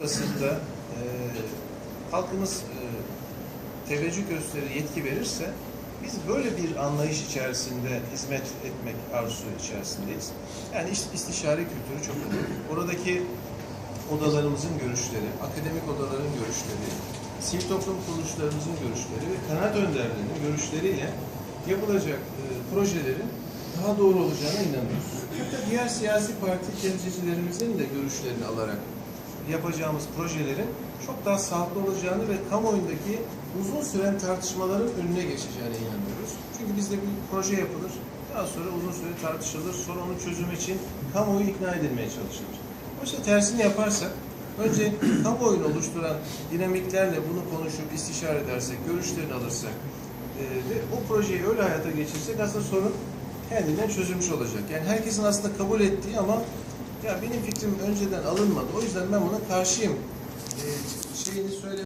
noktasında e, halkımız e, teveccüh gösterir, yetki verirse biz böyle bir anlayış içerisinde hizmet etmek arzusu içerisindeyiz. Yani iş- istişare kültürü çok önemli. Oradaki odalarımızın görüşleri, akademik odaların görüşleri, sivil toplum kuruluşlarımızın görüşleri ve kanaat önderlerinin görüşleriyle yapılacak e, projelerin daha doğru olacağına inanıyoruz. Hatta diğer siyasi parti temsilcilerimizin de görüşlerini alarak yapacağımız projelerin çok daha sağlıklı olacağını ve kamuoyundaki uzun süren tartışmaların önüne geçeceğine inanıyoruz. Çünkü bizde bir proje yapılır, daha sonra uzun süre tartışılır, sonra onun çözümü için kamuoyu ikna edilmeye çalışılır. Oysa tersini yaparsak, önce kamuoyunu oluşturan dinamiklerle bunu konuşup istişare edersek, görüşlerini alırsak e, ve o projeyi öyle hayata geçirsek aslında sorun kendinden çözülmüş olacak. Yani herkesin aslında kabul ettiği ama ya benim fikrim önceden alınmadı, o yüzden ben buna karşıyım e, şeyini söyle